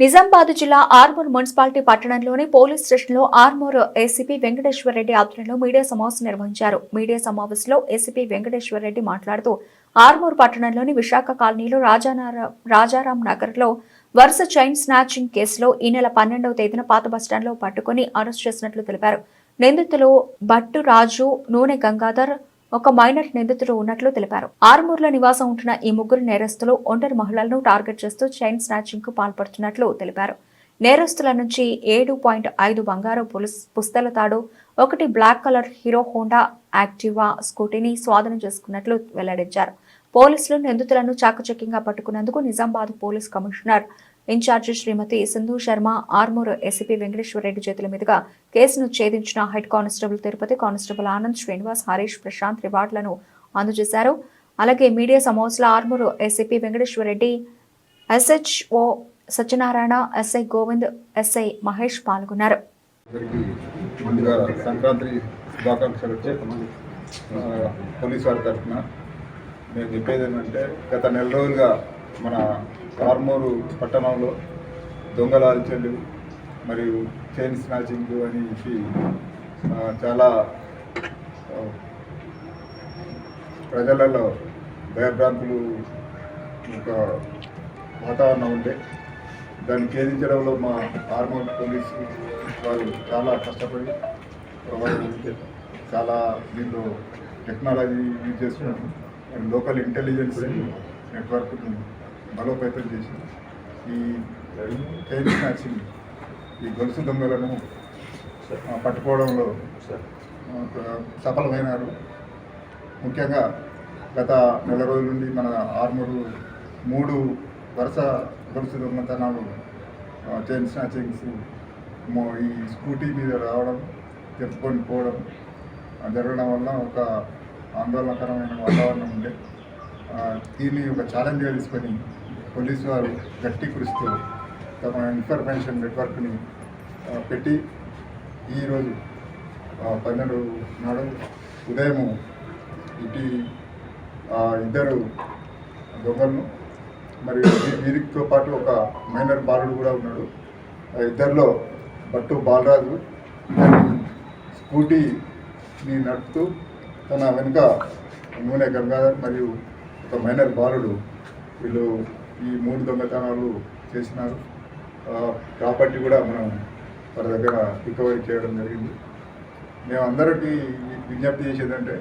నిజామాబాద్ జిల్లా ఆర్మూర్ మున్సిపాలిటీ పట్టణంలోని పోలీస్ స్టేషన్లో ఆర్మూర్ ఏసీపీ వెంకటేశ్వర రెడ్డి ఆధ్వర్యంలో మీడియా సమావేశం నిర్వహించారు. మీడియా సమావేశంలో ఏసీపీ వెంకటేశ్వర రెడ్డి మాట్లాడుతూ ఆర్మూర్ పట్టణంలోని విశాఖ కాలనీలో రాజానార రాజారాం నగర్లో వరుస చైన్ స్నాచింగ్ కేసులో ఈ నెల పన్నెండవ తేదీన పాత బస్టాండ్లో పట్టుకుని అరెస్ట్ చేసినట్లు తెలిపారు. నిందితులు భట్టు రాజు నూనె గంగాధర్ ఒక మైనర్ నిందితుడు ఉన్నట్లు తెలిపారు. ఆర్మూర్లో నివాసం ఉంటున్న ఈ ముగ్గురు నేరస్తులు ఒంటరి మహిళలను టార్గెట్ చేస్తూ చైన్ స్నాచింగ్కు పాల్పడుతున్నట్లు తెలిపారు. నేరస్తుల నుంచి ఏడు పాయింట్ ఐదు బంగారు పుస్తల తాడు ఒకటి black colour Hero Honda Activa స్కూటీని స్వాధీనం చేసుకున్నట్లు వెల్లడించారు. పోలీసులు నిందితులను చాకచక్యంగా పట్టుకున్నందుకు Nizamabad police commissioner in charge Shrimati Sindhu Sharma Armoor SP Venkateswara Reddy చేతుల మీదుగా కేసును ఛేదించిన head constable Tirupati constable Anand Srinivas Harish Prashant రివార్డులను అందజేశారు. అలాగే మీడియా సమావేశంలో Armoor SP Venkateswara Reddy SHO Satyanarayana SI Govind SI Mahesh పాల్గొన్నారు. ముందుగా సంక్రాంతి శుభాకాంక్షలు police వారి తరఫున నేను చెప్పేది ఏంటంటే గత నెల రోజులుగా మన ఆర్మూరు పట్టణంలో దొంగల అలచళ్ళు మరియు చైన్ స్నాచింగ్ అని చాలా ప్రజలలో భయభ్రాంతులు ఒక వాతావరణం ఉండే. దాన్ని ఛేదించడంలో మా ఆర్మూర్ పోలీసు వాళ్ళు చాలా కష్టపడి చాలా దీంట్లో టెక్నాలజీ యూజ్ చేస్తున్నారు. అండ్ లోకల్ ఇంటెలిజెన్స్ నెట్వర్క్ని బలోపేతం చేసి ఈ చైన్ స్నాచింగ్ ఈ గొలుసు దొంగలను పట్టుకోవడంలో సఫలమైనారు. ముఖ్యంగా గత నెల రోజుల నుండి మన ఆర్మూరు మూడు వరుస గొలుసు దొంగతనాలు చైన్ స్నాచింగ్స్ ఈ స్కూటీ మీద రావడం తెప్పుకొని పోవడం జరగడం వల్ల ఒక ఆందోళనకరమైన వాతావరణం ఉండే. దీన్ని ఒక ఛాలెంజ్గా తీసుకొని పోలీసు వారు గట్టి కృషితో తమ ఇన్ఫర్మేషన్ నెట్వర్క్ని పెట్టి ఈరోజు పన్నెండు నాడు ఉదయము ఇటు ఆ, ఇద్దరు దొంగలను మరియు వీరితో పాటు ఒక మైనర్ బాలుడు కూడా ఉన్నాడు. ఆ ఇద్దరిలో బట్టు బాలరాజు స్కూటీని నడుపుతూ తన వెనుక నూనె గంగాధర్ మరియు ఒక మైనర్ బాలుడు వీళ్ళు ఈ మూడు దొంగతనాలు చేసినారు. ప్రాపర్టీ కూడా మనం వారి దగ్గర రికవరీ చేయడం జరిగింది. మేము అందరికీ విజ్ఞప్తి చేసేదంటే